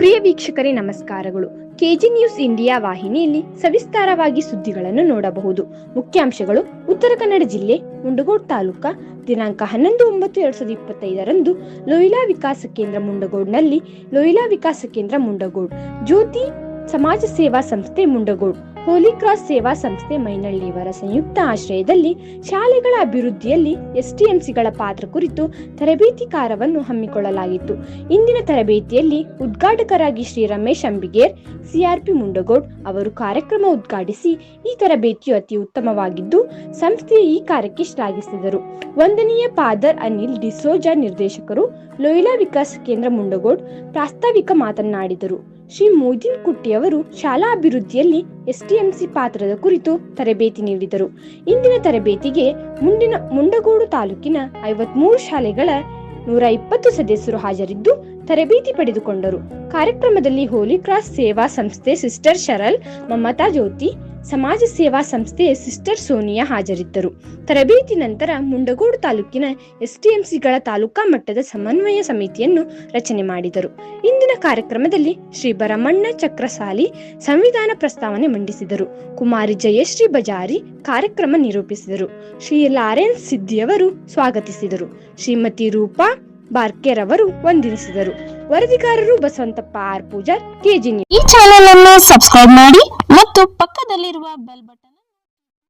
ಪ್ರಿಯ ವೀಕ್ಷಕರೇ, ನಮಸ್ಕಾರಗಳು. KG news India ವಾಹಿನಿಯಲ್ಲಿ ಸವಿಸ್ತಾರವಾಗಿ ಸುದ್ದಿಗಳನ್ನು ನೋಡಬಹುದು. ಮುಖ್ಯಾಂಶಗಳು. ಉತ್ತರ ಕನ್ನಡ ಜಿಲ್ಲೆ, ಮುಂಡಗೋಡ್ ತಾಲೂಕಾ, ದಿನಾಂಕ ಹನ್ನೊಂದು ಒಂಬತ್ತು ಎರಡ್ ಸಾವಿರದ ಇಪ್ಪತ್ತೈದರಂದು ಲೋಯಿಲಾ ವಿಕಾಸ ಕೇಂದ್ರ ಮುಂಡಗೋಡ್ನಲ್ಲಿ ಲೋಯಿಲಾ ವಿಕಾಸ ಕೇಂದ್ರ ಮುಂಡಗೋಡ್. ಜ್ಯೋತಿ ಸಮಾಜ ಸೇವಾ ಸಂಸ್ಥೆ ಮುಂಡಗೋಡ್. ಹೋಲಿ ಕ್ರಾಸ್ ಸೇವಾ ಸಂಸ್ಥೆ ಮೈನಳ್ಳಿಯವರ ಸಂಯುಕ್ತ ಆಶ್ರಯದಲ್ಲಿ ಶಾಲೆಗಳ ಅಭಿವೃದ್ಧಿಯಲ್ಲಿ ಎಸ್ಟಿಎಂಸಿಗಳ ಪಾತ್ರ ಕುರಿತು ತರಬೇತಿ ಕಾರ್ಯವನ್ನು ಹಮ್ಮಿಕೊಳ್ಳಲಾಗಿತ್ತು. ಇಂದಿನ ತರಬೇತಿಯಲ್ಲಿ ಉದ್ಘಾಟಕರಾಗಿ ಶ್ರೀ ರಮೇಶ್ ಅಂಬಿಗೇರ್ ಸಿಆರ್ಪಿ ಮುಂಡಗೋಡ್ ಅವರು ಕಾರ್ಯಕ್ರಮ ಉದ್ಘಾಟಿಸಿ ಈ ತರಬೇತಿಯು ಅತಿ ಉತ್ತಮವಾಗಿದ್ದು, ಸಂಸ್ಥೆಯ ಈ ಕಾರ್ಯಕ್ಕೆ ಶ್ಲಾಘಿಸಿದರು. ವಂದನೀಯ ಫಾದರ್ ಅನಿಲ್ ಡಿಸೋಜಾ ನಿರ್ದೇಶಕರು, ಲೋಯಿಲಾ ವಿಕಾಸ ಕೇಂದ್ರ ಮುಂಡಗೋಡ್ ಪ್ರಾಸ್ತಾವಿಕ ಮಾತನಾಡಿದರು. ಶ್ರೀ ಕುಟ್ಟಿ ಅವರು ಶಾಲಾ ಅಭಿವೃದ್ಧಿಯಲ್ಲಿ ಎಸ್ಟಿಎಂಸಿ ಪಾತ್ರದ ಕುರಿತು ತರಬೇತಿ ನೀಡಿದರು. ಇಂದಿನ ತರಬೇತಿಗೆ ಮುಂದಿನ ಮುಂಡಗೋಡು ತಾಲೂಕಿನ ಐವತ್ಮೂರು ಶಾಲೆಗಳ ನೂರ ಇಪ್ಪತ್ತು ಸದಸ್ಯರು ಹಾಜರಿದ್ದು ತರಬೇತಿ ಪಡೆದುಕೊಂಡರು. ಕಾರ್ಯಕ್ರಮದಲ್ಲಿ ಹೋಲಿ ಕ್ರಾಸ್ ಸೇವಾ ಸಂಸ್ಥೆ ಸಿಸ್ಟರ್ ಶರಲ್, ಮಮತಾ ಜ್ಯೋತಿ, ಸಮಾಜ ಸೇವಾ ಸಂಸ್ಥೆ ಸಿಸ್ಟರ್ ಸೋನಿಯಾ ಹಾಜರಿದ್ದರು. ತರಬೇತಿ ನಂತರ ಮುಂಡಗೋಡು ತಾಲೂಕಿನ ಎಸ್ಟಿಎಂಸಿಗಳ ತಾಲೂಕಾ ಮಟ್ಟದ ಸಮನ್ವಯ ಸಮಿತಿಯನ್ನು ರಚನೆ ಮಾಡಿದರು. ಇಂದಿನ ಕಾರ್ಯಕ್ರಮದಲ್ಲಿ ಶ್ರೀ ಬರಮಣ್ಣ ಚಕ್ರಸಾಲಿ ಸಂವಿಧಾನ ಪ್ರಸ್ತಾವನೆ ಮಂಡಿಸಿದರು. ಕುಮಾರಿ ಜಯಶ್ರೀ ಬಜಾರಿ ಕಾರ್ಯಕ್ರಮ ನಿರೂಪಿಸಿದರು. ಶ್ರೀ ಲಾರೆನ್ಸ್ ಸಿದ್ದಿಯವರು ಸ್ವಾಗತಿಸಿದರು. ಶ್ರೀಮತಿ ರೂಪಾ ಬಾರ್ಕೆರ್ ಅವರು ವಂದಿಸಿದರು ವರದಿಗಾರರು ಬಸವಂತಪ್ಪ ಆರ್ ಪೂಜಾರ್ ಕೆಜಿ. ಈ ಚಾನೆಲ್ ಅನ್ನು ಸಬ್ಸ್ಕ್ರೈಬ್ ಮಾಡಿ ಮತ್ತು ಪಕ್ಕದಲ್ಲಿರುವ ಬೆಲ್ ಬಟನ್